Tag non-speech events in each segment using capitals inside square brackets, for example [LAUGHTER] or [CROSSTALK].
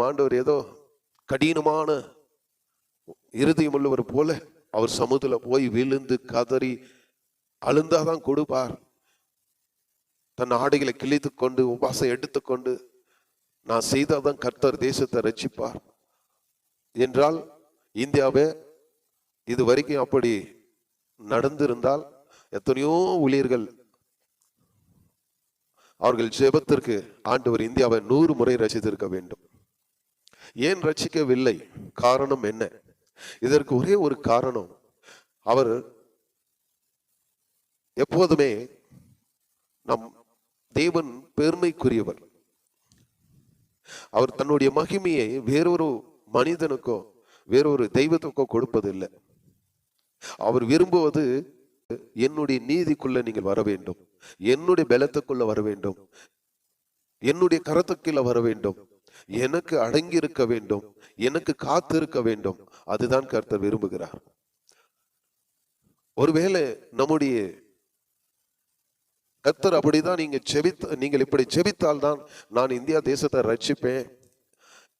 மாண்டவர் ஏதோ கடினமான இருதயம் உள்ளவர் போல அவர் சமுதில போய் விழுந்து கதறி அழுந்தாதான் கொடுப்பார். தன் ஆடைகளை கிழித்து கொண்டு உபாசம் எடுத்துக்கொண்டு நான் செய்தாதான் கர்த்தர் தேசத்தை ரட்சிப்பார். என்றால் இந்தியாவை இது வரைக்கும் அப்படி நடந்திருந்தால் எத்தனையோ ஊழியர்கள் அவர்கள் ஜெபத்திற்கு ஆண்டவர் இந்தியாவை நூறு முறை ரசித்திருக்க வேண்டும். ஏன் ரட்சிக்கவில்லை? காரணம் என்ன? இதற்கு ஒரே ஒரு காரணம். அவர் எப்போதுமே நம் தேவன் பெருமைக்குரியவர். அவர் தன்னுடைய மகிமையை வேறொரு மனிதனுக்கோ வேறொரு தெய்வத்துக்கோ கொடுப்பதில்லை. அவர் விரும்புவது என்னுடைய நீதிக்குள்ள நீங்கள் வர வேண்டும். என்னுடைய பலத்துக்குள்ள வர வேண்டும். என்னுடைய கரத்துக்குள்ள வர வேண்டும். எனக்கு அடங்கி இருக்க வேண்டும். எனக்கு காத்திருக்க வேண்டும். அதுதான் கர்த்தர் விரும்புகிறார். ஒருவேளை நம்முடைய கர்த்தர் அப்படிதான் நீங்க செபித்த நீங்கள் இப்படி செபித்தால் தான் நான் இந்தியா தேசத்தை ரட்சிப்பேன்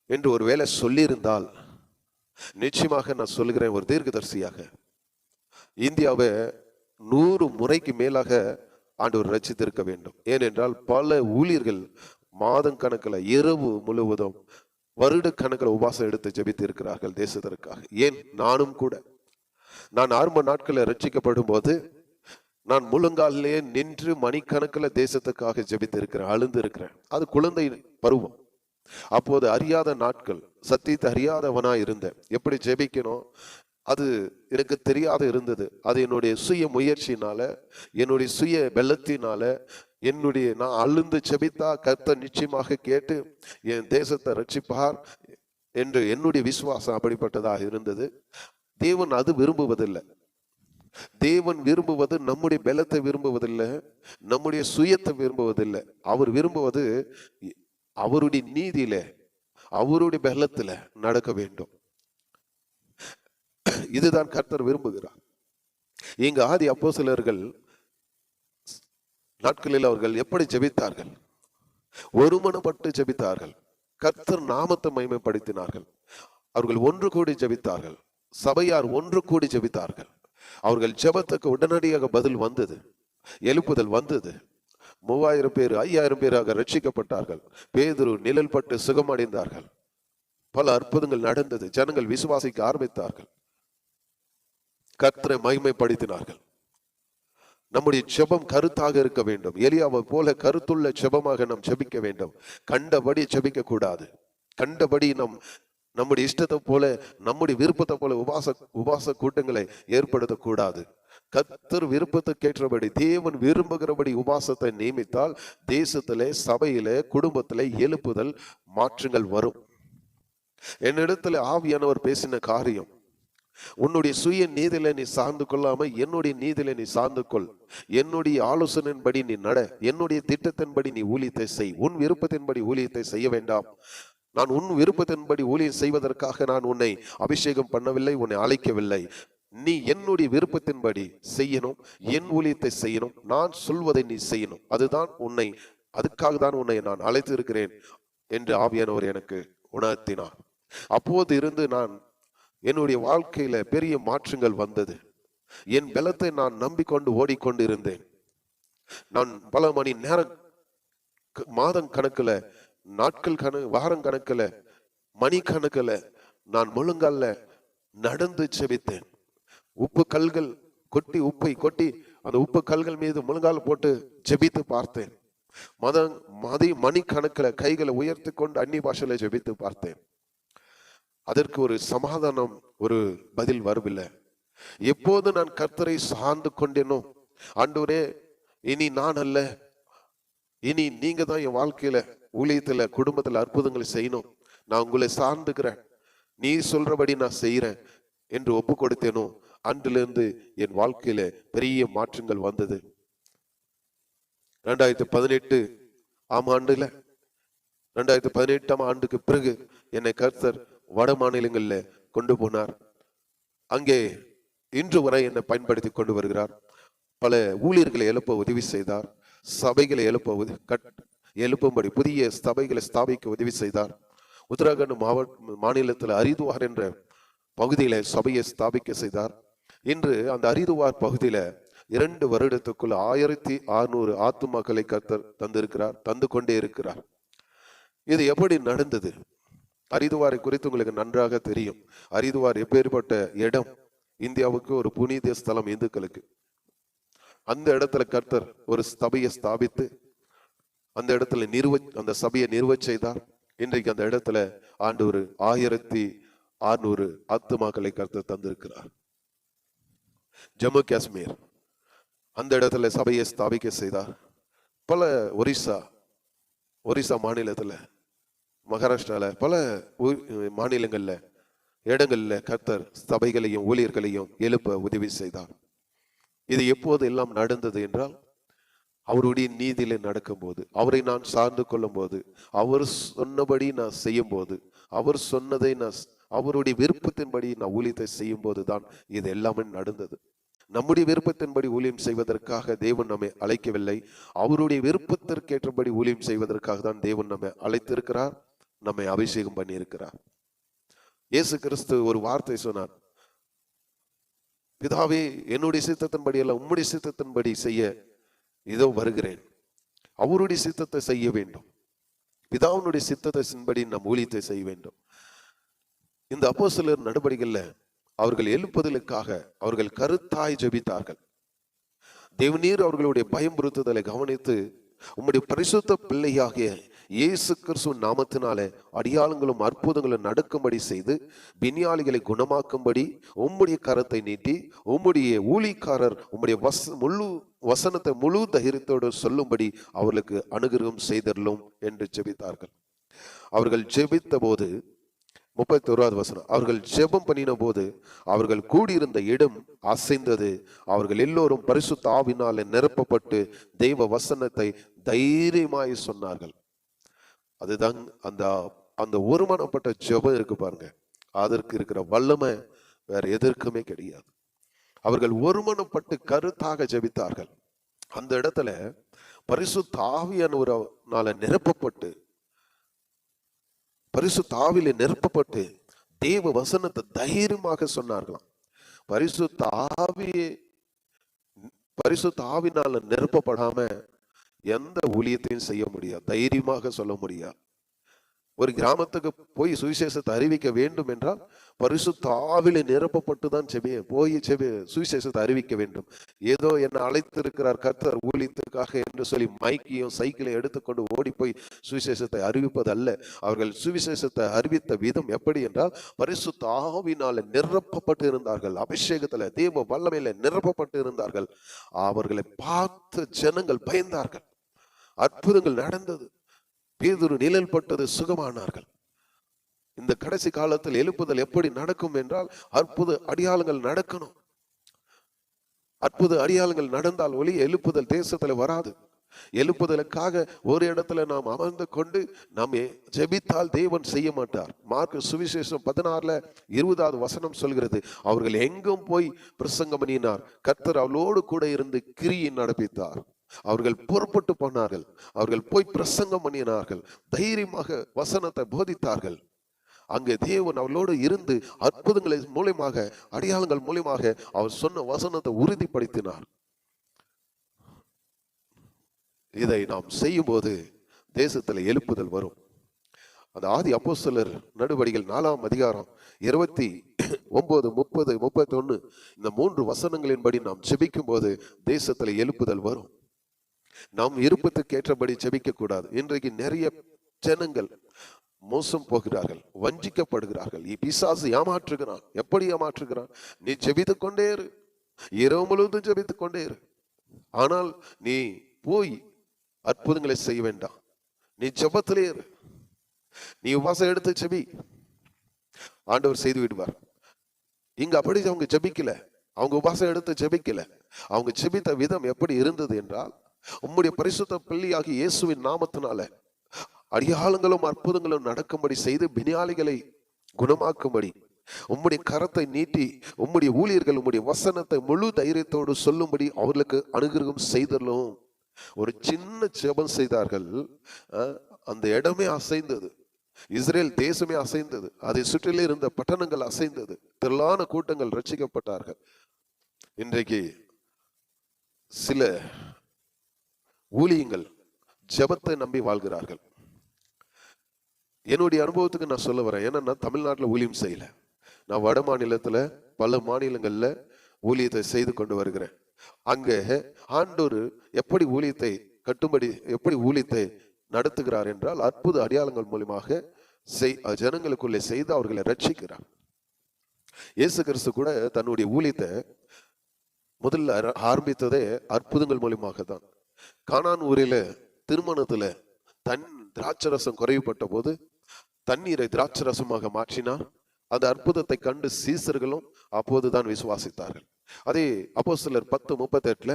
என்று ஒருவேளை சொல்லியிருந்தால் நிச்சயமாக நான் சொல்லுகிறேன் ஒரு தீர்க்கதரிசியாக. இந்தியாவை நூறு முறைக்கு மேலாக ஆண்டவர் ரச்சித்திருக்க வேண்டும். ஏனென்றால் பல ஊழியர்கள் மாதம் கணக்கில் இரவு முழுவதும் வருட கணக்கில் உபாசம் எடுத்து ஜபித்து இருக்கிறார்கள் தேசத்திற்காக. ஏன்? நானும் கூட. நான் ஆரம்ப நாட்களில் ரட்சிக்கப்படும் போது நான் முழங்காலிலே நின்று மணிக்கணக்கில் தேசத்துக்காக ஜபித்து இருக்கிறேன் அழுந்து இருக்கிறேன் அது குழந்தை பருவம். அப்போது அறியாத நாட்கள் சத்தியத்தை அறியாதவனா இருந்தேன். எப்படி ஜெபிக்கணும்? அது எனக்கு தெரியாத இருந்தது. அது என்னுடைய சுய முயற்சினால என்னுடைய சுய வெள்ளத்தினால என்னுடைய நான் அழுந்து செபித்தா கர்த்தர் நிச்சயமாக கேட்டு என் தேசத்தை ரட்சிப்பார் என்று என்னுடைய விசுவாசம் அப்படிப்பட்டதாக இருந்தது. தேவன் அது விரும்புவதில்லை. தேவன் விரும்புவது நம்முடைய பலத்தை விரும்புவதில்லை நம்முடைய சுயத்தை விரும்புவதில்லை. அவர் விரும்புவது அவருடைய நீதியில அவருடைய பலத்துல நடக்க வேண்டும். இதுதான் கர்த்தர் விரும்புகிறார். இங்கு ஆதி அப்போ சிலர்கள் நாட்களில் அவர்கள் எப்படி ஜெபித்தார்கள்? ஒருமனப்பட்டு ஜெபித்தார்கள். கர்த்தர் நாமத்தை மகிமைப்படுத்தினார்கள். அவர்கள் ஒன்று கூடி ஜெபித்தார்கள். சபையார் ஒன்று கூடி ஜெபித்தார்கள். அவர்கள் ஜெபத்துக்கு உடனடியாக பதில் வந்தது. எழுப்புதல் வந்தது. மூவாயிரம் பேர் ஐயாயிரம் பேராக ரட்சிக்கப்பட்டார்கள். பேதுரு நிழல் பட்டு சுகமடைந்தார்கள். பல அற்புதங்கள் நடந்தது. ஜனங்கள் விசுவாசிக்க ஆரம்பித்தார்கள். கர்த்தரை மகிமைப்படுத்தினார்கள். நம்முடைய ஜெபம் கருத்தாக இருக்க வேண்டும். எலியாவை போல கருத்துள்ள ஜெபமாக நாம் ஜெபிக்க வேண்டும். கண்டபடி ஜெபிக்க கூடாது. கண்டபடி நம் நம்முடைய இஷ்டத்தை போல நம்முடைய விருப்பத்தை போல உபாச உபாச கூட்டங்களை ஏற்படுத்தக்கூடாது. கத்தர் விருப்பத்துக்கேற்றபடி தேவன் விரும்புகிறபடி உபாசத்தை நியமித்தால் தேசத்திலே சபையிலே குடும்பத்திலே எழுப்புதல் மாற்றங்கள் வரும். என்னிடத்துல ஆவியானவர் பேசின காரியம் உன்னுடைய சுய நீதியில நீ சார்ந்து கொள்ளாம என்னுடைய நீதியில நீ சார்ந்து கொள். என்னுடைய ஆலோசனையின்படி நீ நட. என்னுடைய திட்டத்தின்படி நீ ஊழியத்தை செய். உன் விருப்பத்தின்படி ஊழியத்தை செய்ய வேண்டாம். நான் உன் விருப்பத்தின்படி ஊழியம் செய்வதற்காக நான் உன்னை அபிஷேகம் பண்ணவில்லை உன்னை அழைக்கவில்லை. நீ என்னுடைய விருப்பத்தின்படி செய்யணும். என் ஊழியத்தை செய்யணும். நான் சொல்வதை நீ செய்யணும். அதுதான் உன்னை அதுக்காக தான் உன்னை நான் அழைத்து இருக்கிறேன் என்று ஆவியானவர் எனக்கு உணர்த்தினார். அப்போது இருந்து நான் என்னுடைய வாழ்க்கையில பெரிய மாற்றங்கள் வந்தது. என் பலத்தை நான் நம்பிக்கொண்டு ஓடிக்கொண்டு இருந்தேன் நான் பல மணி நேரம் மாதம் கணக்குல நாட்கள் கண வாரம் கணக்குல மணி கணக்குல நான் முழுங்கல்ல நடந்து செபித்தேன் உப்பு கல்கள் கொட்டி உப்பை கொட்டி அந்த உப்பு கல்கள் மீது முழுங்கால் போட்டு ஜெபித்து பார்த்தேன். மத மதி மணி கணக்குல கைகளை உயர்த்தி கொண்டு அந்நிய பாஷையில ஜெபித்து பார்த்தேன். அதற்கு ஒரு சமாதானம் ஒரு பதில் வரவில்லை. எப்போது நான் கர்த்தரை சார்ந்து கொண்டேனோ? ஆண்டவரே இனி நான் அல்ல. இனி நீங்க தான் என் வாழ்க்கையில ஊழியத்துல குடும்பத்துல அற்புதங்களை செய்யணும். நான் உங்களை சார்ந்துக்கிறேன். நீ சொல்றபடி நான் செய்யறேன் என்று ஒப்பு கொடுத்தேனோ அன்றிலிருந்து என் வாழ்க்கையில பெரிய மாற்றங்கள் வந்தது. ரெண்டாயிரத்தி பதினெட்டு ஆம் ஆண்டுல ரெண்டாயிரத்தி பதினெட்டாம் ஆண்டுக்கு பிறகு என்னை கர்த்தர் வட மாநிலங்களில் கொண்டு போனார். அங்கே இன்று வரை என்னை பயன்படுத்தி கொண்டு வருகிறார். பல ஊழியர்களை எழுப்ப உதவி செய்தார். சபைகளை எழுப்ப உதவி கட்- எழுப்பும்படி புதிய சபைகளை ஸ்தாபிக்க உதவி செய்தார். உத்தராகண்ட் மாவட்ட மாநிலத்தில் அரிதுவார் என்ற பகுதியில சபையை ஸ்தாபிக்க செய்தார். இன்று அந்த அரிதுவார் பகுதியில இரண்டு வருடத்துக்குள் ஆயிரத்தி அறுநூறு ஆத்துமாக்களை கத்தர் தந்திருக்கிறார் தந்து கொண்டே இருக்கிறார். இது எப்படி நடந்தது? அரிதுவாரை குறித்து உங்களுக்கு நன்றாக தெரியும். அரிதுவார் எப்பேற்பட்ட இடம்? இந்தியாவுக்கு ஒரு புனித ஸ்தலம் இந்துக்களுக்கு. அந்த இடத்துல கர்த்தர் ஒரு சபையை ஸ்தாபித்து அந்த இடத்துல நிறுவ அந்த சபையை நிறுவ செய்தார். இன்றைக்கு அந்த இடத்துல ஆண்டு ஒரு ஆயிரத்தி அறுநூறு ஆத்துமாக்களை கர்த்தர் தந்திருக்கிறார். ஜம்மு காஷ்மீர். அந்த இடத்துல சபையை ஸ்தாபிக்க செய்தார். பல ஒரிசா ஒரிசா மாநிலத்தில் மகாராஷ்டிராவில் பல ஊ- இடங்களில் கர்த்தர் சபைகளையும் ஊழியர்களையும் எழுப்ப உதவி செய்தார். இது எப்போது எல்லாம் நடந்தது என்றால் அவருடைய நீதியில நடக்கும்போது அவரை நான் சார்ந்து கொள்ளும் போது அவர் சொன்னபடி நான் செய்யும் போது அவர் சொன்னதை நான் அவருடைய விருப்பத்தின்படி நான் ஊழியத்தை செய்யும் போது தான் இது எல்லாமே நடந்தது. நம்முடைய விருப்பத்தின்படி ஊழியம் செய்வதற்காக தேவன் நம்மை அழைக்கவில்லை. அவருடைய விருப்பத்திற்கேற்றபடி ஊழியம் செய்வதற்காக தான் தேவன் நம்மை அழைத்திருக்கிறார். நம்மை அபிஷேகம் பண்ணியிருக்கிறார். இயேசு கிறிஸ்து ஒரு வார்த்தை சொன்னார். பிதாவே என்னுடைய சித்தத்தின்படி அல்ல உம்முடைய சித்தத்தின்படி செய்ய இதோ வருகிறேன். அவருடைய சித்தத்தை செய்ய வேண்டும். பிதாவினுடைய சித்தத்தின்படி நம் ஊழியத்தை செய்ய வேண்டும். இந்த அப்போ சிலர் நடவடிக்கையில் அவர்கள் எழுப்புதலுக்காக அவர்கள் கருத்தாய் ஜெபித்தார்கள். தேவநீர் அவர்களுடைய பயம்புறுத்துதலை கவனித்து உம்முடைய பரிசுத்த பிள்ளையாகிய இயேசு கிறிஸ்து நாமத்தினாலே அடியாளங்களும் அற்புதங்களும் நடக்கும்படி செய்து பின்யாளிகளை குணமாக்கும்படி உம்முடைய கரத்தை நீட்டி உம்முடைய ஊழிக்காரர் உம்முடைய வச முழு வசனத்தை முழு தைரியத்தோடு சொல்லும்படி அவர்களுக்கு அனுகிரகம் செய்தரலும் என்று ஜெபித்தார்கள். அவர்கள் ஜெபித்த போது முப்பத்தி ஓராவது வசனம் அவர்கள் ஜெபம் பண்ணின போது அவர்கள் கூடியிருந்த இடம் அசைந்தது. அவர்கள் எல்லோரும் பரிசுத்த ஆவினாலே நிரப்பப்பட்டு தெய்வ வசனத்தை தைரியமாய் சொன்னார்கள். அதுதான் அந்த அந்த ஒருமனப்பட்ட ஜெபம் இருக்கு பாருங்க. அதற்கு இருக்கிற வல்லமை வேற எதற்குமே கிடையாது. அவர்கள் ஒருமனப்பட்டு கருத்தாக ஜெபித்தார்கள். அந்த இடத்துல பரிசுத்த ஆவியானவரால நிரப்பப்பட்டு பரிசு தாவில நிரப்பப்பட்டு தேவ வசனத்தை தைரியமாக சொன்னார்களாம். பரிசு தாவி பரிசு தாவினால நிரப்பப்படாம எந்த ஊழியத்தையும் செய்ய முடியாது. தைரியமாக சொல்ல முடியாது. ஒரு கிராமத்துக்கு போய் சுவிசேஷத்தை அறிவிக்க வேண்டும் என்றால் பரிசுத்த ஆவிலே நிரப்பப்பட்டு தான் செபிய போய் செபி சுவிசேஷத்தை அறிவிக்க வேண்டும். ஏதோ என்னை அழைத்திருக்கிறார் கர்த்தர் ஊழியத்திற்காக என்று சொல்லி மைக்கையும் சைக்கிளையும் எடுத்துக்கொண்டு ஓடி போய் சுவிசேஷத்தை அறிவிப்பது அல்ல அவர்கள் சுவிசேஷத்தை அறிவித்த விதம் எப்படி என்றால் பரிசுத்த ஆவினால நிரப்பப்பட்டு இருந்தார்கள் அபிஷேகத்துல தேவ வல்லமையில நிரப்பப்பட்டு இருந்தார்கள் அவர்களை பார்த்து ஜனங்கள் பயந்தார்கள். அற்புதங்கள் நடந்தது. பேதுரு நிழல் பட்டது சுகமானார்கள். இந்த கடைசி காலத்தில் எழுப்புதல் எப்படி நடக்கும் என்றால் அற்புத அடியாளங்கள் நடக்கணும். அற்புத அடியாளங்கள் நடந்தால் ஒளி எழுப்புதல் தேசத்துல வராது. எழுப்புதலுக்காக ஒரு இடத்துல நாம் அமர்ந்து கொண்டு நாம் ஜெபித்தால் தேவன் செய்ய மாட்டார். மார்க் சுவிசேஷம் பதினாறுல இருபதாவது வசனம் சொல்கிறது அவர்கள் எங்கும் போய் பிரசங்கம் பண்ணினார் கர்த்தர் அவளோடு கூட இருந்து கிரியை நடப்பித்தார். அவர்கள் புறப்பட்டு போனார்கள். அவர்கள் போய் பிரசங்கம் பண்ணினார்கள். தைரியமாக வசனத்தை போதித்தார்கள். அங்கே தேவன் அவளோடு இருந்து அற்புதங்களை மூலியமாக அடையாளங்கள் மூலியமாக அவர் சொன்ன வசனத்தை உறுதிப்படுத்தினார். இதை நாம் செய்யும்போது தேசத்துல எழுப்புதல் வரும். அந்த ஆதி அப்போஸ்தலர் நடுவடிகள் நாலாம் அதிகாரம் இருபத்தி ஒன்பது முப்பது முப்பத்தி ஒண்ணு இந்த மூன்று வசனங்களின்படி நாம் செபிக்கும் போது தேசத்துல எழுப்புதல் வரும். நாம் விருப்பத்துக்கு ஏற்றபடி ஜெபிக்க கூடாது இன்றைக்கு நிறைய ஜனங்கள் மோசம் போகிறார்கள் வஞ்சிக்கப்படுகிறார்கள். பிசாசு ஏமாற்றுகிறான். எப்படி ஏமாற்றுகிறான்? நீ ஜெபித்துக் கொண்டே இரு. இரவு முழுவதும் ஜெபித்துக் கொண்டே இரு. ஆனால் நீ போய் அற்புதங்களை செய்ய வேண்டாம். நீ ஜபத்திலே இரு. நீ உபாசம் எடுத்து ஜெபி. ஆண்டவர் செய்து விடுவார். இங்க அப்படி அவங்க ஜெபிக்கல. அவங்க உபாசம் எடுத்து ஜெபிக்கல. அவங்க ஜெபித்த விதம் எப்படி இருந்தது என்றால் உம்முடைய பரிசுத்த பிள்ளையாகி இயேசுவின் நாமத்தினால அடியாளங்களும் அற்புதங்களும் நடக்கும்படி செய்து பினியாளிகளை குணமாக்கும்படி உம்முடைய கரத்தை நீட்டி உம்முடைய ஊழியர்கள் உம்முடைய வசனத்தை முழு தைரியத்தோடு சொல்லும்படி அவர்களுக்கு அனுகிரகம் செய்தலும் ஒரு சின்ன ஜெபம் செய்தார்கள். அந்த இடமே அசைந்தது. இஸ்ரேல் தேசமே அசைந்தது. அதை சுற்றிலே இருந்த பட்டணங்கள் அசைந்தது. திரளான கூட்டங்கள் ரட்சிக்கப்பட்டார்கள் இன்றைக்கு சில ஊழியங்கள் ஜெபத்தை நம்பி வாழ்கிறார்கள். என்னுடைய அனுபவத்துக்கு நான் சொல்ல வரேன். ஏன்னா நான் தமிழ்நாட்டில் ஊழியம் செய்யல. நான் வட மாநிலத்தில் பல மாநிலங்களில் ஊழியத்தை செய்து கொண்டு வருகிறேன். அங்கே ஆண்டோர் எப்படி ஊழியத்தை கட்டும்படி எப்படி ஊழியத்தை நடத்துகிறார் என்றால் அற்புத அடையாளங்கள் மூலியமாக செய் ஜனங்களுக்குள்ளே செய்து அவர்களை ரட்சிக்கிறார். இயேசு கிறிஸ்து கூட தன்னுடைய ஊழியத்தை முதல்ல ஆரம்பித்ததே அற்புதங்கள் மூலியமாக தான். கானான் ஊரில திருமணத்துல தன் திராட்சரசம் குறைவுபட்ட போது தண்ணீரை திராட்சரசமாக மாற்றினார். அந்த அற்புதத்தை கண்டு சீசர்களும் அப்போதுதான் விசுவாசித்தார்கள். அதே சிலர் பத்து முப்பத்தி எட்டுல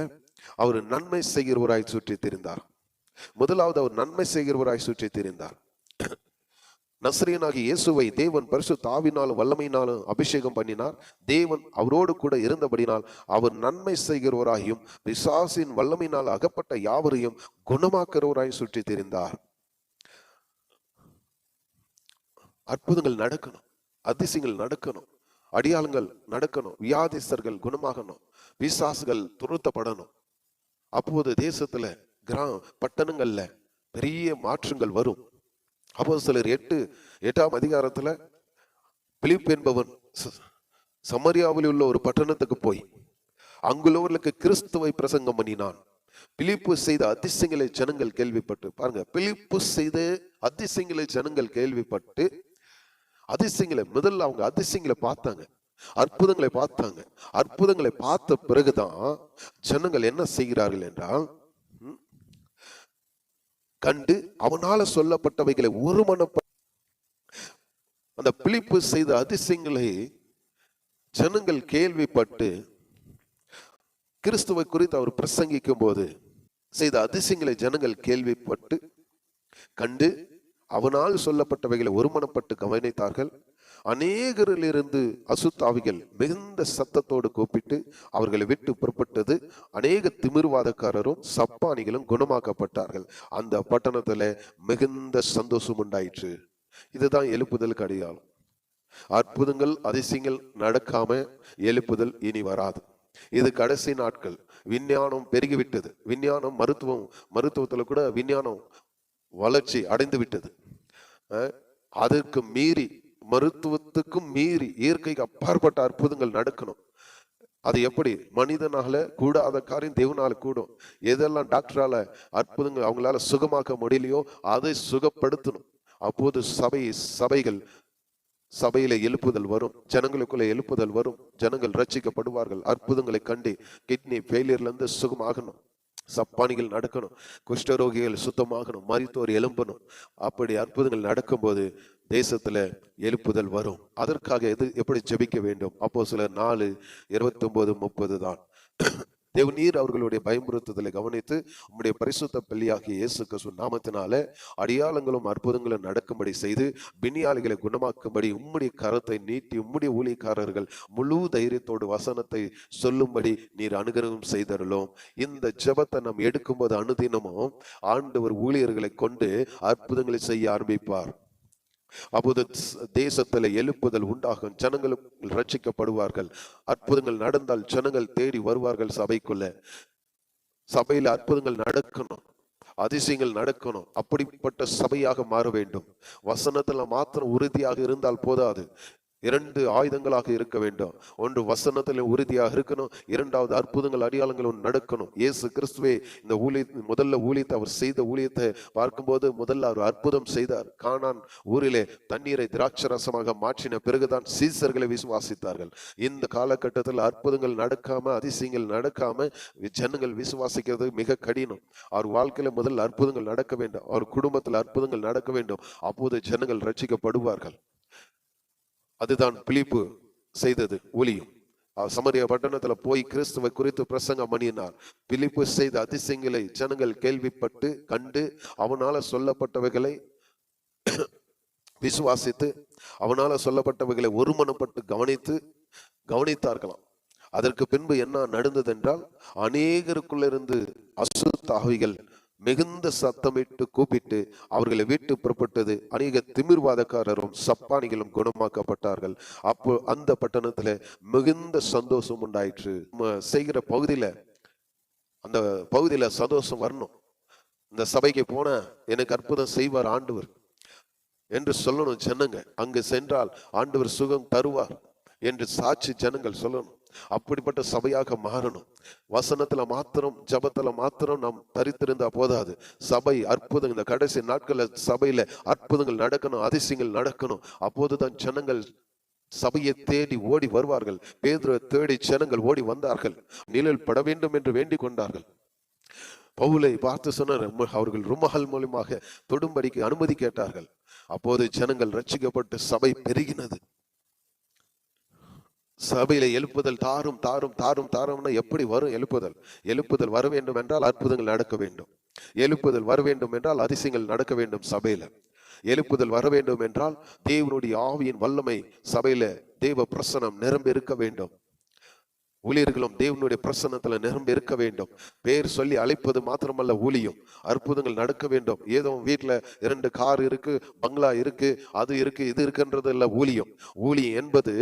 அவர் நன்மை செய்கிறவராய் சுற்றி திரிந்தார். முதலாவது அவர் நன்மை செய்கிறவராய் சுற்றி திரிந்தார். நஸ்ரியனாகிய இயேசுவை தேவன் பரிசு தாவினாலும் வல்லமையினாலும் அபிஷேகம் பண்ணினார். தேவன் அவரோடு கூட இருந்தபடினால் அவர் நன்மை செய்கிறவராயும் பிசாசின் வல்லமையினால் அகப்பட்ட யாவரையும் குணமாக்குறவராய் சுற்றி தெரிந்தார். அற்புதங்கள் நடக்கணும். அதிசயங்கள் நடக்கணும். அடியாளங்கள் நடக்கணும். வியாதிஸ்தர்கள் குணமாகணும். விசாசுகள் துருத்தப்படணும். அப்போது தேசத்துல கிரா பட்டணங்கள்ல பெரிய மாற்றங்கள் வரும். அப்போ சிலர் எட்டு எட்டாம் அதிகாரத்தில் பிலிப் என்பவன் சமரியாவில் உள்ள ஒரு பட்டணத்துக்கு போய் அங்குள்ளவர்களுக்கு கிறிஸ்துவை பிரசங்கம் பண்ணினான். பிலிப்பு செய்த அதிசயங்களை ஜனங்கள் கேள்விப்பட்டு பாருங்க பிலிப்பு செய்த அதிசயங்களை ஜனங்கள் கேள்விப்பட்டு அதிசயங்களை முதல்ல அவங்க அதிசயங்களை பார்த்தாங்க. அற்புதங்களை பார்த்தாங்க. அற்புதங்களை பார்த்த பிறகுதான் ஜனங்கள் என்ன செய்கிறார்கள் என்றால் கண்டு அவனால சொல்லப்பட்டவைகளை ஒருமனப்ப அந்த பிழிப்பு செய்த அதிசயங்களை ஜனங்கள் கேள்விப்பட்டு கிறிஸ்துவை குறித்து அவர் பிரசங்கிக்கும் போது செய்த அதிசயங்களை ஜனங்கள் கேள்விப்பட்டு கண்டு அவனால் சொல்லப்பட்டவைகளை ஒருமனப்பட்டு கவனித்தார்கள். அநேகரிலிருந்து அசுத்தாவிகள் மிகுந்த சத்தத்தோடு கூப்பிட்டு அவர்களை விட்டு புறப்பட்டது. அநேக திமிர்வாதக்காரரும் சப்பானிகளும் குணமாக்கப்பட்டார்கள். அந்த பட்டணத்துல மிகுந்த சந்தோஷம் உண்டாயிற்று. இதுதான் எழுப்புதலுக்கு அடையாளம் அற்புதங்கள் அதிசயங்கள் நடக்காம எழுப்புதல் இனி வராது. இது கடைசி நாட்கள். விஞ்ஞானம் பெருகிவிட்டது. விஞ்ஞானம் மருத்துவம் மருத்துவத்துல கூட விஞ்ஞானம் வளர்ச்சி அடைந்து விட்டது அதற்கு மீறி மருத்துவத்துக்கும் மீறி இயற்கைக்கு அப்பாற்பட்ட அற்புதங்கள் நடக்கணும். அது எப்படி? மனிதனால கூடாத காரியம் தேவனால கூடும். எதெல்லாம் டாக்டரால அற்புதங்கள் அவங்களால சுகமாக்க முடியலையோ அதை சுகப்படுத்தணும். அப்போது சபை சபைகள் சபையில எழுப்புதல் வரும். ஜனங்களுக்குள்ள எழுப்புதல் வரும். ஜனங்கள் ரட்சிக்கப்படுவார்கள் அற்புதங்களை கண்டு கிட்னி ஃபெயிலியர்ல இருந்து சுகமாகணும். சப்பானிகள் நடக்கணும். குஷ்டரோகிகள் சுத்தமாகணும். மரித்தோர் எழும்பணும். அப்படி அற்புதங்கள் நடக்கும்போது தேசத்தில் எழுப்புதல் வரும். அதற்காக எது எப்படி ஜெபிக்க வேண்டும்? அப்போ சில நாலு இருபத்தி ஒன்பது முப்பது தான். தேவநீர் அவர்களுடைய பயமுறுத்துதலை கவனித்து உம்முடைய பரிசுத்த பள்ளியாகிய இயேசு கிறிஸ்து நாமத்தினால அடையாளங்களும் அற்புதங்களும் நடக்கும்படி செய்து பின்னியாளிகளை குணமாக்கும்படி உம்முடைய கரத்தை நீட்டி உம்முடைய ஊழியக்காரர்கள் முழு தைரியத்தோடு வசனத்தை சொல்லும்படி நீர் அனுகிரகம் செய்தருளோம். இந்த ஜெபத்தை நாம் எடுக்கும்போது அனுதினமும் ஆண்டவர் ஊழியர்களை கொண்டு அற்புதங்களை செய்ய ஆரம்பிப்பார். அப்போது தேசத்துல எழுப்புதல் உண்டாகும். ஜனங்களும் ரட்சிக்கப்படுவார்கள். அற்புதங்கள் நடந்தால் ஜனங்கள் தேடி வருவார்கள் சபைக்குள்ள. சபையில அற்புதங்கள் நடக்கணும். அதிசயங்கள் நடக்கணும். அப்படிப்பட்ட சபையாக மாற வேண்டும். வசனத்துல மாத்திரம் உறுதியாக இருந்தால் போதாது. இரண்டு ஆயுதங்களாக இருக்க வேண்டும். ஒன்று வசனத்தில் உறுதியாக இருக்கணும். இரண்டாவது அற்புதங்கள் அடையாளங்களும் நடக்கணும். இயேசு கிறிஸ்துவே இந்த ஊழிய முதல்ல ஊழியத்தை அவர் செய்த ஊழியத்தை பார்க்கும்போது முதல்ல அவர் அற்புதம் செய்தார். காணான் ஊரிலே தண்ணீரை திராட்சரசமாக மாற்றின பிறகுதான் சீசர்களை விசுவாசித்தார்கள். இந்த காலகட்டத்தில் அற்புதங்கள் நடக்காம அதிசயங்கள் நடக்காம ஜனங்கள் விசுவாசிக்கிறது மிக கடினம். அவர் வாழ்க்கையில முதல்ல அற்புதங்கள் நடக்க வேண்டும். அவர் குடும்பத்தில் அற்புதங்கள் நடக்க வேண்டும். அப்போது ஜனங்கள் ரட்சிக்கப்படுவார்கள். அதுதான் பிலிப்பு செய்தது ஒலியும் சமரிய பட்டணத்துல போய் கிறிஸ்துவை குறித்து பிரசங்கம் பண்ணினார். பிலிப்பு செய்த அதிசயங்களை ஜனங்கள் கேள்விப்பட்டு கண்டு அவனால சொல்லப்பட்டவைகளை விசுவாசித்து அவனால சொல்லப்பட்டவைகளை ஒருமனப்பட்டு கவனித்து கவனித்தார்களாம். அதற்கு பின்பு என்ன நடந்தது என்றால் அநேகருக்குள்ளிருந்து இருந்து மிகுந்த சத்தமிட்டு கூப்பிட்டு அவர்களை விட்டு புறப்பட்டது அநேக திமிர்வாதக்காரரும் சப்பானிகளும் குணமாக்கப்பட்டார்கள். அப்போ அந்த பட்டணத்துல மிகுந்த சந்தோஷம் உண்டாயிற்று. செய்கிற பகுதியில அந்த பகுதியில சந்தோஷம் வரணும். இந்த சபைக்கு போன எனக்கு அற்புதம் செய்வார் ஆண்டவர் என்று சொல்லணும் ஜனங்க. அங்கு சென்றால் ஆண்டவர் சுகம் தருவார் என்று சாட்சி ஜனங்கள் சொல்லணும். அப்படிப்பட்ட சபையாக மாறணும். வசனத்துல மாத்திரம் ஜபத்துல மாத்திரம் நாம் தரித்திருந்தா போதாது. சபை அற்புதம் இந்த கடைசி நாட்கள்ல சபையில அற்புதங்கள் நடக்கணும் அதிசயங்கள் நடக்கணும். அப்போதுதான் ஜனங்கள் சபையை தேடி ஓடி வருவார்கள். பேதுரை தேடி ஜனங்கள் ஓடி வந்தார்கள். நிழல் பட வேண்டும் என்று வேண்டிக் கொண்டார்கள். பவுலை பார்த்து சொன்னார் அவர்கள் ருமஹல் மூலியமாக தொடும்படிக்கு அனுமதி கேட்டார்கள். அப்போது ஜனங்கள் ரட்சிக்கப்பட்டு சபை பெருகினது. சபையில எழுப்புதல் தாரும் தாரும் தாரும் தாரும்னா எப்படி வரும் எழுப்புதல்? எழுப்புதல் வர வேண்டும் என்றால் அற்புதங்கள் நடக்க வேண்டும். எழுப்புதல் வர வேண்டும் என்றால் அதிசயங்கள் நடக்க வேண்டும் சபையில. எழுப்புதல் வர வேண்டும் என்றால் தேவனுடைய ஆவியின் வல்லமை சபையில தேவ பிரசனம் நிரம்பி இருக்க வேண்டும். ஊழியர்களும் தேவனுடைய பிரசன்னத்துல நிரம்பி இருக்க வேண்டும். பேர் சொல்லி அழைப்பது மாத்திரமல்ல ஊழியம். அற்புதங்கள் நடக்க வேண்டும். ஏதோ வீட்டுல இரண்டு கார் இருக்கு பங்களா இருக்கு அது இருக்கு இது இருக்குன்றது இல்ல ஊழியம். ஊழியம் என்பது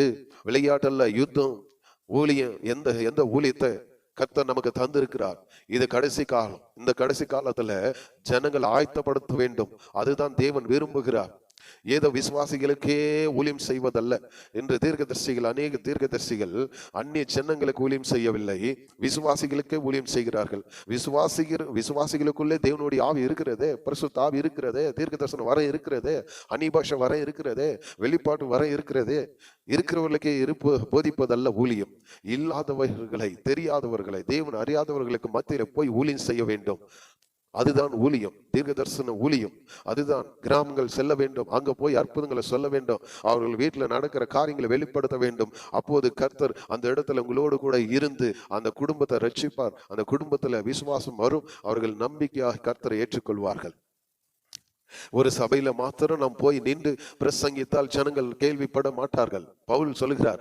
விளையாட்டல்ல யுத்தம். ஊழியம் எந்த எந்த ஊழியத்தை கர்த்தர் நமக்கு தந்திருக்கிறார்? இது கடைசி காலம். இந்த கடைசி காலத்துல ஜனங்கள் ஆயத்தப்படுத்த வேண்டும். அதுதான் தேவன் விரும்புகிறார். ஏதோ விசுவாசிகளுக்கே ஊழியம் செய்வதல்ல. என்று தீர்க்கதரிசிகள் அநேக தீர்க்கதரிசிகள் அந்நிய சின்னங்களுக்கு ஊழியம் செய்யவில்லை. விசுவாசிகளுக்கே ஊழியம் செய்கிறார்கள். விசுவாசிகர் விசுவாசிகளுக்குள்ளே தேவனுடைய ஆவி இருக்கிறது பரிசுத்த ஆவி தீர்க்க தரிசனம் வர இருக்கிறது அனிபாஷ வர இருக்கிறது வெளிப்பாட்டு வர இருக்கிறது. இருக்கிறவர்களுக்கே இருப்பு போதிப்பதல்ல ஊழியம். இல்லாதவர்களை தெரியாதவர்களை தேவன் அறியாதவர்களுக்கு மத்தியில் போய் ஊழியம் செய்ய வேண்டும். அதுதான் ஊழியம் தீர்க்க தரிசன ஊழியம். அதுதான் கிராமங்கள் செல்ல வேண்டும் அங்க போய் அற்புதங்களை சொல்ல வேண்டும் அவர்கள் வீட்டில் நடக்கிற காரியங்களை வெளிப்படுத்த வேண்டும். அப்போது கர்த்தர் அந்த இடத்துல உங்களோடு கூட இருந்து அந்த குடும்பத்தை ரட்சிப்பார். அந்த குடும்பத்துல விசுவாசம் வரும். அவர்கள் நம்பிக்கையாக கர்த்தரை ஏற்றுக்கொள்வார்கள். ஒரு சபையில மாத்திரம் நாம் போய் நின்று பிரசங்கித்தால் ஜனங்கள் கேள்விப்பட மாட்டார்கள். பவுல் சொல்லுகிறார்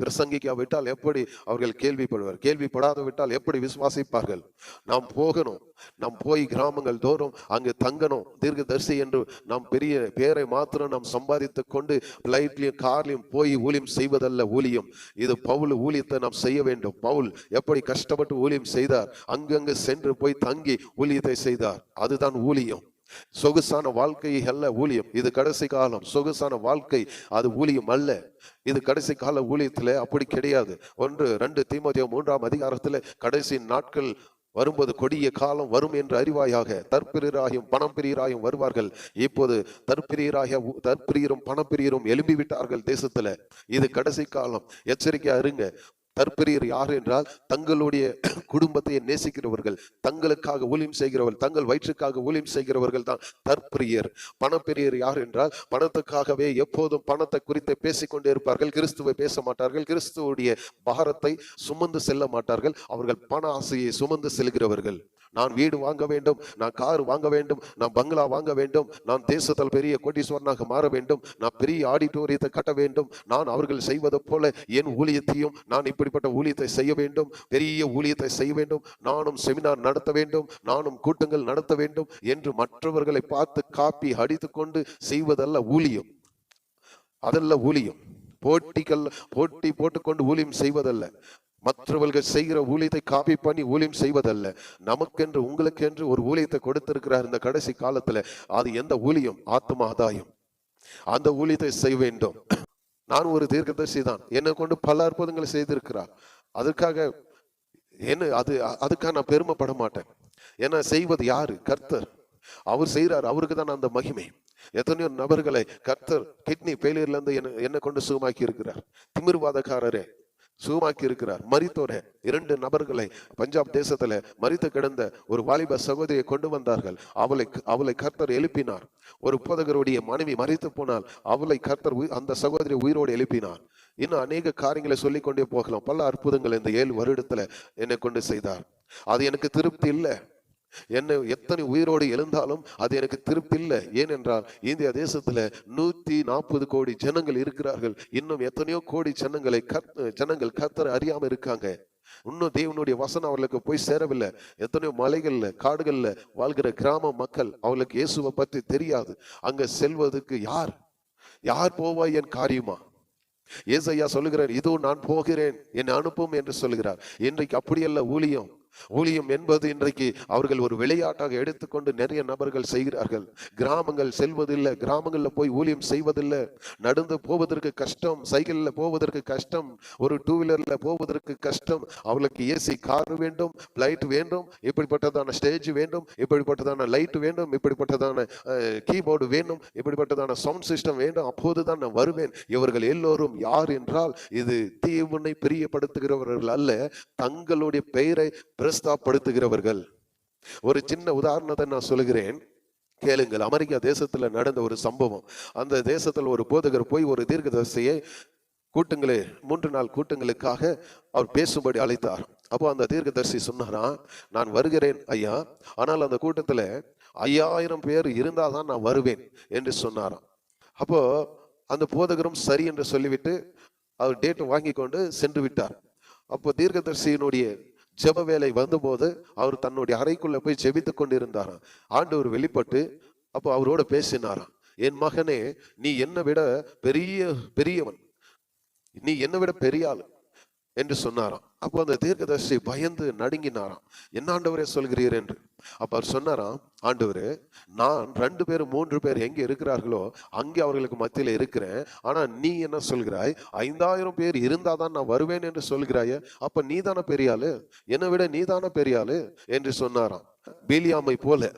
பிரசங்கிக்காவிட்டால் எப்படி அவர்கள் கேள்விப்படுவார்? கேள்விப்படாத விட்டால் எப்படி விசுவாசிப்பார்கள்? நாம் போகணும். நாம் போய் கிராமங்கள் தோறும் அங்கு தங்கணும். தீர்க்கதரிசி என்று நாம் பெரிய பேரை மாத்திரம் நாம் சம்பாதித்து கொண்டு பிளைட்லையும் கார்லையும் போய் ஊழியம் செய்வதல்ல ஊழியம். இது பவுல் ஊழியத்தை நாம் செய்ய வேண்டும். பவுல் எப்படி கஷ்டப்பட்டு ஊழியம் செய்தார்? அங்கங்கு சென்று போய் தங்கி ஊழியத்தை செய்தார். அதுதான் ஊழியம். சொகுசான வாழ்க்கை அல்ல ஊழியம். இது கடைசி காலம். சொகுசான வாழ்க்கை அது ஊழியம் அல்ல. இது கடைசி கால ஊழியத்துல அப்படி கிடையாது. ஒன்று ரெண்டு தீமோத்தேயு மூன்றாம் அதிகாரத்துல கடைசி நாட்கள் வரும்போது கொடிய காலம் வரும் என்று அறிவாயாக தற்பிரியராயும் பணம் பிரியராயும் வருவார்கள். இப்போது தற்பிரியராக தற்பிரியரும் பணப்பிரியரும் எழும்பி விட்டார்கள் தேசத்துல. இது கடைசி காலம். எச்சரிக்கையா இருங்க. தற்பெரியர் யார் என்றால் தங்களுடைய [CLEARS THROAT] குடும்பத்தை நேசிக்கிறவர்கள் தங்களுக்காக ஊழியம் செய்கிறவர்கள் தங்கள் வயிற்றுக்காக ஊழியம் செய்கிறவர்கள் தான் தற்பெரியர் பணப்பிரியர் யார் என்றால் பணத்துக்காகவே எப்போதும் பணத்தை குறித்து பேசிக்கொண்டே இருப்பார்கள். கிறிஸ்துவை பேச மாட்டார்கள். கிறிஸ்துவுடைய பாரத்தை சுமந்து செல்ல மாட்டார்கள். அவர்கள் பண ஆசையை சுமந்து செல்கிறவர்கள். நான் வீடு வாங்க வேண்டும் நான் கார் வாங்க வேண்டும் நான் பங்களா வாங்க வேண்டும் நான் தேசத்தில் பெரிய கோட்டீஸ்வரனாக மாற வேண்டும் நான் பெரிய ஆடிட்டோரியத்தை கட்ட வேண்டும் நான் அவர்கள் செய்வது போல என் ஊழியத்தையும் நான் இப்படிப்பட்ட ஊழியத்தை செய்ய வேண்டும் பெரிய ஊழியத்தை செய்ய வேண்டும் நானும் செமினார் நடத்த வேண்டும் நானும் கூட்டங்கள் நடத்த வேண்டும் என்று மற்றவர்களை பார்த்து காப்பி அடித்துக்கொண்டு செய்வதல்ல ஊழியம். அதல்ல ஊழியம். போட்டிகள் போட்டி போட்டுக்கொண்டு ஊழியம் செய்வதல்ல. மற்றவர்கள் செய்கிற ஊழியத்தை காப்பி பண்ணி ஊழியம் செய்வதல்ல. நமக்கென்று உங்களுக்கென்று ஒரு ஊழியத்தை கொடுத்திருக்கிறார் இந்த கடைசி காலத்துல. அது எந்த ஊழியம்? ஆத்ம ஆதாயம். அந்த ஊழியத்தை செய்ய வேண்டும். நான் ஒரு தீர்க்கதரிசி தான். என்னை கொண்டு பல அற்புதங்களை செய்திருக்கிறார். அதற்காக என்ன அது அதுக்காக நான் பெருமைப்பட மாட்டேன். ஏன்னா செய்வது யாரு? கர்த்தர். அவர் செய்கிறார். அவருக்கு தான் அந்த மகிமை. எத்தனையோ நபர்களை கர்த்தர் கிட்னி ஃபெயிலியர்ல இருந்து என்ன என்னை கொண்டு சுகமாக்கி இருக்கிறார் திமிர்வாதக்காரரே. சுகமாக்கி இருக்கிறார். மரித்தோரே இரண்டு நபர்களை பஞ்சாப் தேசத்துல மறித்து கிடந்த ஒரு வாலிப சகோதரியை கொண்டு வந்தார்கள். அவளை அவளை கர்த்தர் எழுப்பினார். ஒரு போதகருடைய மனைவி மறித்து போனால் அவளை கர்த்தர் உயி- அந்த சகோதரி உயிரோடு எழுப்பினார். இன்னும் அநேக காரியங்களை சொல்லி கொண்டே போகலாம். பல அற்புதங்கள் இந்த ஏழு வருடத்துல என்னை கொண்டு செய்தார். அது எனக்கு திருப்தி இல்லை. என்னை எத்தனை உயிரோடு எழுந்தாலும் அது எனக்கு திருப்தி இல்லை ஏனென்றால் இந்திய தேசத்துல நூத்தி நாற்பது கோடி ஜனங்கள் இருக்கிறார்கள். இன்னும் எத்தனையோ கோடி ஜனங்களை கத் ஜனங்கள் கத்தரை அறியாம இருக்காங்க. இன்னும் தேவனுடைய வசனம் அவர்களுக்கு போய் சேரவில்லை. எத்தனையோ மலைகள்ல காடுகள்ல வாழ்கிற கிராம மக்கள் அவர்களுக்கு இயேசுவை பத்தி தெரியாது. அங்க செல்வதற்கு யார்? யார் போவா என் காரியமா? ஏசையா சொல்லுகிறார் இதோ நான் போகிறேன். என்னை அனுப்பும் என்று சொல்லுகிறார். இன்றைக்கு அப்படியல்ல ஊழியம். ஊழியம் என்பது இன்றைக்கு அவர்கள் ஒரு விளையாட்டாக எடுத்துக்கொண்டு நிறைய நபர்கள் செய்கிறார்கள். கிராமங்கள் செல்வதில்லை கிராமங்களில் போய் ஊழியம் செய்வதில்லை. நடந்து போவதற்கு கஷ்டம் சைக்கிள்ல போவதற்கு கஷ்டம் ஒரு டூ வீலர்ல போவதற்கு கஷ்டம். அவளுக்கு ஏசி கார் வேண்டும் லைட் வேண்டும் இப்படிப்பட்டதான ஸ்டேஜ் வேண்டும் இப்படிப்பட்டதான லைட் வேண்டும் இப்படிப்பட்டதான கீபோர்டு வேண்டும் இப்படிப்பட்டதான சவுண்ட் சிஸ்டம் வேண்டும். அப்போதுதான் நான் வருவேன். இவர்கள் எல்லோரும் யார் என்றால் இது தீவுனை பிரியப்படுத்துகிறவர்கள் அல்ல தங்களுடைய பெயரை பிரஸ்தாப்படுத்துகிறவர்கள் ஒரு சின்ன உதாரணத்தை நான் சொல்லுகிறேன். கேளுங்கள். அமெரிக்கா தேசத்துல நடந்த ஒரு சம்பவம். அந்த தேசத்துல ஒரு போதகர் போய் ஒரு தீர்க்கதரிசியை கூட்டங்களே மூன்று நாள் கூட்டங்களுக்காக அவர் பேசும்படி அழைத்தார். அப்போ அந்த தீர்க்கதரிசி சொன்னாராம் நான் வருகிறேன் ஐயா. ஆனால் அந்த கூட்டத்துல ஐயாயிரம் பேர் இருந்தாதான் நான் வருவேன் என்று சொன்னாராம். அப்போ அந்த போதகரும் சரி என்று சொல்லிவிட்டு அவர் டேட்டை வாங்கி கொண்டு சென்று விட்டார். அப்போ தீர்க்கதரிசியினுடைய ஜெப வேலை வந்தபோது அவர் தன்னுடைய அறைக்குள்ள போய் ஜெபித்து கொண்டிருந்தாராம் ஆண்டவர் வெளிப்பட்டு அப்போ அவரோட பேசினாராம் என் மகனே நீ என்னை விட பெரிய பெரியவன். நீ என்னை விட பெரிய ஆள். என்று சொன்னாராம். அப்போ அந்த தீர்க்கதர்சி பயந்து நடுங்கினாராம். என்ன ஆண்டவரே சொல்கிறீர்? என்று. அப்ப அவர் சொன்னாராம் ஆண்டவர் நான் ரெண்டு பேர் மூன்று பேர் எங்கே இருக்கிறார்களோ அங்கே அவர்களுக்கு மத்தியில் இருக்கிறேன். ஆனால் நீ என்ன சொல்கிறாய்? ஐந்தாயிரம் பேர் இருந்தாதான் நான் வருவேன் என்று சொல்கிறாயே அப்போ நீதான பெரியாளு? என்னை விட நீதான பெரியாளு? என்று சொன்னாராம். பீலியாமை போல.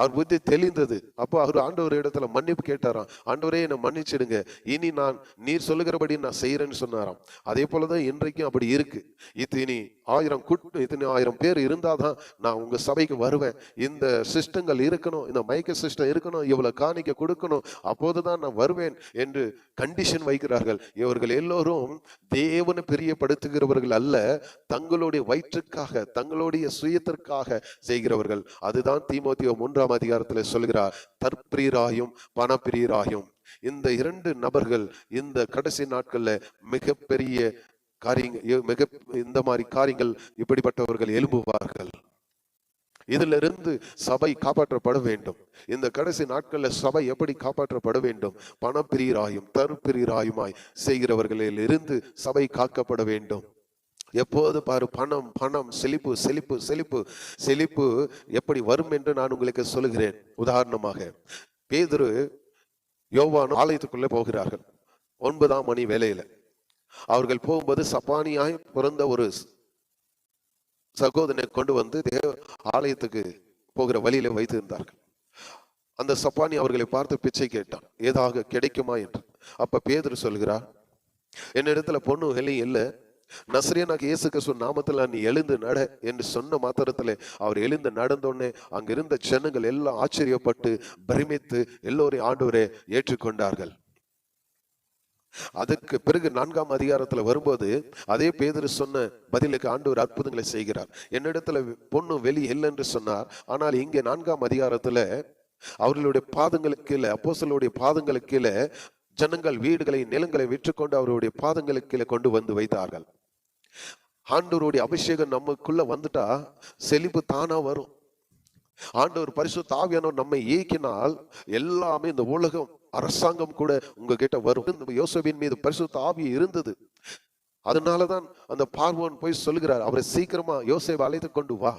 அவர் புத்தி தெளிந்தது. அப்போ அவர் ஆண்டவர் இடத்துல மன்னிப்பு கேட்டாராம். ஆண்டவரே என்னை மன்னிச்சிடுங்க. இனி நான் நீர் சொல்லுகிறபடி நான் செய்யறேன்னு சொன்னாராம். அதே போலதான் இன்றைக்கும் அப்படி இருக்கு. இத்தனி ஆயிரம் கூட்டம் இத்தனை ஆயிரம் பேர் இருந்தாதான் நான் உங்க சபைக்கு வருவேன். இந்த சிஸ்டங்கள் இருக்கணும் இந்த மைக்க சிஸ்டம் இருக்கணும் இவ்வளவு காணிக்க கொடுக்கணும். அப்போதுதான் நான் வருவேன் என்று கண்டிஷன் வைக்கிறார்கள். இவர்கள் எல்லோரும் தேவனை பிரியப்படுத்துகிறவர்கள் அல்ல தங்களுடைய வயிற்றுக்காக தங்களுடைய சுயத்திற்காக செய்கிறவர்கள். அதுதான் தீமோத்தியோ மூன்றாம் அதிகாரத்தில் சொல்கிறார் தற்பிரியராயும் பணப்பிரியராயும் இந்த இரண்டு நபர்கள் இந்த கடைசி நாட்கள்ல மிகப்பெரிய காரியங்கள் மிக இந்த மாதிரி காரியங்கள் இப்படிப்பட்டவர்கள் எழும்புவார்கள். இதிலிருந்து சபை காப்பாற்றப்பட வேண்டும். இந்த கடைசி நாட்கள்ல சபை எப்படி காப்பாற்றப்பட வேண்டும்? பணப்பிரியராயும் தருப்பிரியராயுமாய் செய்கிறவர்களில் இருந்து சபை காக்கப்பட வேண்டும். எப்போது பாரு பணம் பணம் செழிப்பு செழிப்பு செழிப்பு செழிப்பு எப்படி வரும் என்று நான் உங்களுக்கு சொல்லுகிறேன். உதாரணமாக பேதுரு யோவான ஆலயத்துக்குள்ளே போகிறார்கள். ஒன்பதாம் மணி வேலையில அவர்கள் போகும்போது சப்பானியாய் பிறந்த ஒரு சகோதரனை கொண்டு வந்து தேவ ஆலயத்துக்கு போகிற வழியில வைத்திருந்தார்கள். அந்த சப்பானி அவர்களை பார்த்து பிச்சை கேட்டான். ஏதாக கிடைக்குமா? என்று. அப்ப பேதர் சொல்கிறார் என்னிடத்துல பொண்ணு வெளி இல்லை. நசரியனாக இயேசு கிறிஸ்துவ நாமத்தில் நீ எழுந்து நட என்று சொன்ன மாத்திரத்தில் அவர் எழுந்து நடந்தோடனே அங்கிருந்த ஜனங்கள் எல்லாம் ஆச்சரியப்பட்டு பிரமித்து எல்லோரையும் ஆண்டவரே ஏற்றுக்கொண்டார்கள். அதுக்கு பிறகு நான்காம் அதிகாரத்துல வரும்போது அதே பேதர் சொன்ன பதிலுக்கு ஆண்டவர் அற்புதங்களை செய்கிறார். என்னிடத்துல பொண்ணு வெளி இல்லை என்று சொன்னார். ஆனால் இங்கே நான்காம் அதிகாரத்துல அவர்களுடைய பாதங்களுக்கு கீழே அப்போசலுடைய பாதங்களுக்கு கீழே ஜனங்கள் வீடுகளை நிலங்களை விற்றுக்கொண்டு அவருடைய பாதங்களுக்கு கீழே கொண்டு வந்து வைத்தார்கள். ஆண்டவருடைய அபிஷேகம் நமக்குள்ள வந்துட்டா செழிப்பு தானா வரும். ஆண்டவர் பரிசு தாவியானவர் நம்மை இயக்கினால் எல்லாமே இந்த உலகம் அரசாங்கம் கூட உங்ககிட்ட வரும். இந்த யோசபின் மீது பரிசு தாவி இருந்தது. அதனாலதான் அந்த பார்வோன் போய் சொல்லுகிறார் அவரை சீக்கிரமா யோசேவை அழைத்து கொண்டு வா.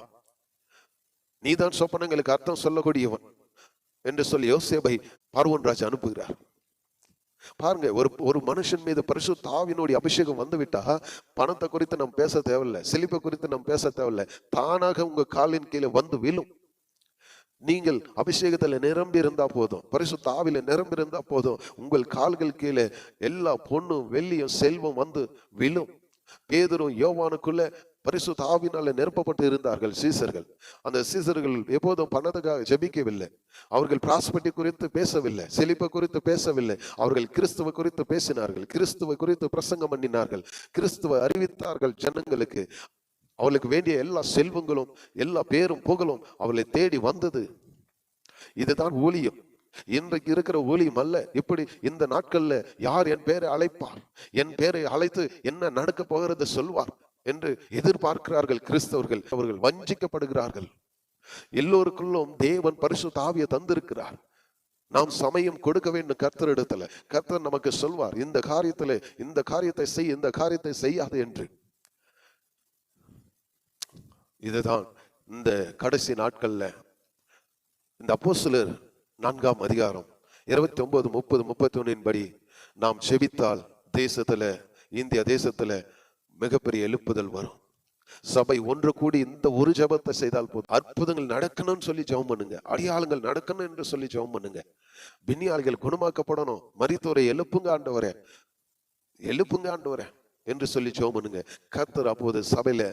நீதான் சொப்பனங்களுக்கு அர்த்தம் சொல்லக்கூடியவன் என்று சொல்லி யோசேபை பார்வோன் ராஜா அனுப்புகிறார். பாருங்க ஒரு ஒரு மனுஷன் மீது பரிசு தாவினுடைய அபிஷேகம் வந்து விட்டா பணத்தை குறித்து நம்ம பேச தேவையில்லை செழிப்பை குறித்து நம்ம பேச தேவையில்லை. தானாக உங்க காலின் கீழே வந்து விழும். நீங்கள் அபிஷேகத்துல நிரம்பி இருந்தா போதும் பரிசு தாவில நிரம்பி இருந்தா போதும் உங்கள் கால்கள் கீழே எல்லா பொண்ணும் வெள்ளியும் செல்வம் வந்து விழும். பேதரும் யோவானுக்குள்ள பரிசு தாவினால நிரப்பப்பட்டு இருந்தார்கள் சீசர்கள். அந்த சீசர்கள் எப்போதும் பணத்துக்காக ஜெபிக்கவில்லை. அவர்கள் பிராஸ்பட்டி குறித்து பேசவில்லை செழிப்பை குறித்து பேசவில்லை. அவர்கள் கிறிஸ்துவ குறித்து பேசினார்கள் கிறிஸ்துவ குறித்து பிரசங்கம் பண்ணினார்கள் கிறிஸ்துவ அறிவித்தார்கள் ஜனங்களுக்கு. அவளுக்கு வேண்டிய எல்லா செல்வங்களும் எல்லா பேரும் புகழும் அவளை தேடி வந்தது. இதுதான் ஊழியம். இன்றைக்கு இருக்கிற ஊழியம் அல்ல. இப்படி இந்த நாட்கள்ல யார் என் பேரை அழைப்பார்? என் பேரை அழைத்து என்ன நடக்க போகிறது சொல்வார்? என்று எதிர்பார்க்கிறார்கள் கிறிஸ்தவர்கள். அவர்கள் வஞ்சிக்கப்படுகிறார்கள். எல்லோருக்குள்ளும் தேவன் பரிசு தாவிய தந்திருக்கிறார். நாம் சமயம் கொடுக்க வேண்டும் கர்த்தர் இடத்துல கர்த்தர் நமக்கு சொல்வார் இந்த காரியத்துல இந்த காரியத்தை செய் இந்த காரியத்தை செய்யாது என்று. இதுதான் இந்த கடைசி நாட்கள்ல. இந்த அப்போஸ்தலர் நான்காம் அதிகாரம் இருபத்தி ஒன்பது முப்பது முப்பத்தி ஒன்னின் படி நாம் செபித்தால் தேசத்துல இந்திய தேசத்துல மிகப்பெரிய எழுப்புதல் வரும். சபை ஒன்று கூடி இந்த ஒரு ஜெபத்தை செய்தால் போதும். அற்புதங்கள் நடக்கணும்னு சொல்லி ஜெபம் பண்ணுங்க. அடியாளங்கள் நடக்கணும் என்று சொல்லி ஜெபம் பண்ணுங்க. பின்னியாளிகள் குணமாக்கப்படணும். மரித்தோரை எழுப்புங்க ஆண்டவரே. எழுப்புங்க ஆண்டவரே என்று சொல்லி ஜெபம் பண்ணுங்க. கத்தர் அப்போது சபையில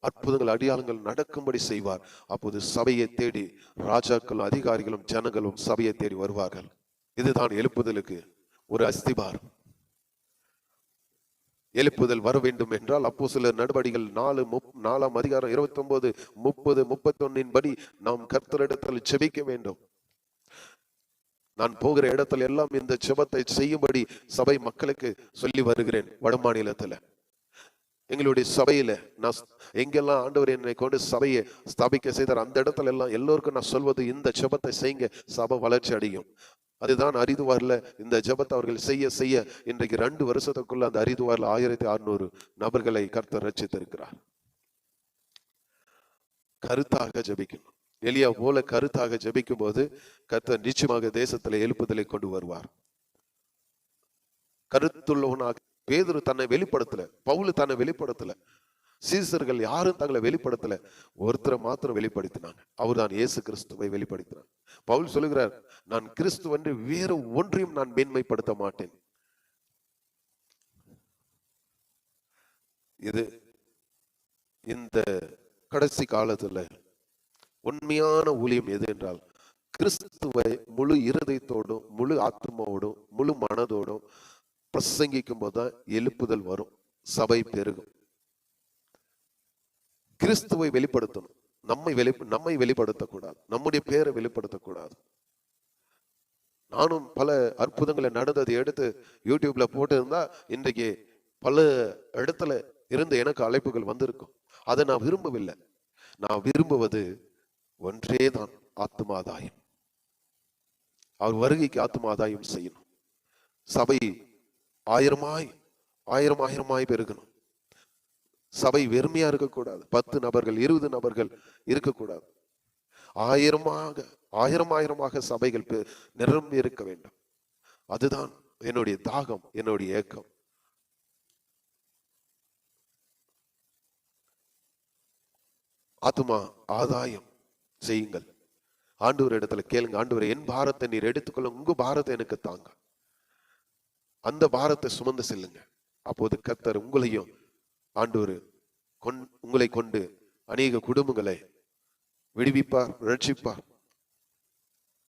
அற்புதங்கள் அடியாளங்கள் நடக்கும்படி செய்வார். அப்போது சபையை தேடி ராஜாக்களும் அதிகாரிகளும் ஜனங்களும் சபையை தேடி வருவார்கள். இதுதான் எழுப்புதலுக்கு ஒரு அஸ்திபாரம். எழுப்புதல் வர வேண்டும் என்றால் அப்போ சில நடவடிக்கைகள் நாலு முப் நாலாம் அதிகாரம் இருபத்தி ஒன்பது முப்பது முப்பத்தொன்னின் படி நாம் கர்த்தரிடத்தில் செபிக்க வேண்டும். நான் போகிற இடத்துல எல்லாம் இந்த செபத்தை செய்யும்படி சபை மக்களுக்கு சொல்லி வருகிறேன் வடமாநிலத்துல எங்களுடைய சபையில நான் எங்கெல்லாம் ஆண்டவர் என்னை கொண்டு சபையை ஸ்தாபிக்க செய்தார் அந்த இடத்துல எல்லாம் எல்லோருக்கும் நான் சொல்வது இந்த செபத்தை செய்யுங்க சபை வளர்ச்சி அடையும். அதுதான் அரிதுவாரில் இந்த ஜபத்தை அவர்கள் செய்ய செய்ய இன்றைக்கு ரெண்டு வருஷத்துக்குள்ள அந்த அரிதுவாரில் ஆயிரத்தி அறுநூறு நபர்களை கர்த்தர் ரச்சித்திருக்கிறார் கருத்தாக ஜபிக்கணும். எலியா போல கருத்தாக ஜபிக்கும் போது கர்த்தர் நிச்சயமாக தேசத்துல எழுப்புதலை கொண்டு வருவார். கருத்துள்ளவனாக பேதுரு தன்னை வெளிப்படுத்தல பவுல் தன்னை வெளிப்படுத்தல சீசர்கள் யாரும் தங்களை வெளிப்படுத்தல. ஒருத்தரை மாத்திரம் வெளிப்படுத்தினாங்க. அவர்தான் இயேசு கிறிஸ்துவை வெளிப்படுத்தினார். பவுல் சொல்லுகிறார் நான் கிறிஸ்துவென்று வேறு ஒன்றையும் நான் மேன்மைப்படுத்த மாட்டேன். இது இந்த கடைசி காலத்துல உண்மையான ஊழியம் எது என்றால் கிறிஸ்துவை முழு இருதயத்தோடும் முழு ஆத்மாவோடும் முழு மனதோடும் பிரசங்கிக்கும் போதுதான் எழுப்புதல் வரும். சபை பெருகும். கிறிஸ்துவை வெளிப்படுத்தணும். நம்மை வெளி நம்மை வெளிப்படுத்தக்கூடாது. நம்முடைய பேரை வெளிப்படுத்தக்கூடாது. நானும் பல அற்புதங்களை நடந்ததை எடுத்து யூடியூப்ல போட்டிருந்தா இன்றைக்கு பல இடத்துல இருந்து எனக்கு அழைப்புகள் வந்திருக்கும். அதை நான் விரும்பவில்லை. நான் விரும்புவது ஒன்றே தான் ஆத்மாதாயம் அவர் வருகைக்கு ஆத்மாதாயம் செய்யணும். சபை ஆயிரமாய் ஆயிரம் ஆயிரமாய் பெருகணும். சபை வெறுமையா இருக்கக்கூடாது. பத்து நபர்கள் இருபது நபர்கள் இருக்கக்கூடாது. ஆயிரமாக ஆயிரம் ஆயிரமாக சபைகள் நிரம்பி இருக்க வேண்டும். அதுதான் என்னுடைய தாகம் என்னுடைய ஏக்கம். ஆத்துமா ஆதாயம் செய்யுங்கள். ஆண்டவர் இடத்துல கேளுங்க. ஆண்டவர் என் பாரத்தை நீர் எடுத்துக்கொள்ள உங்க பாரத்தை எனக்கு தாங்க. அந்த பாரத்தை சுமந்து செல்லுங்க. அப்போது கத்தர் உங்களையும் ஆண்டவர் கொண் உங்களை கொண்டு அநேக குடும்பங்களை விடுவிப்பார் ரட்சிப்பார்.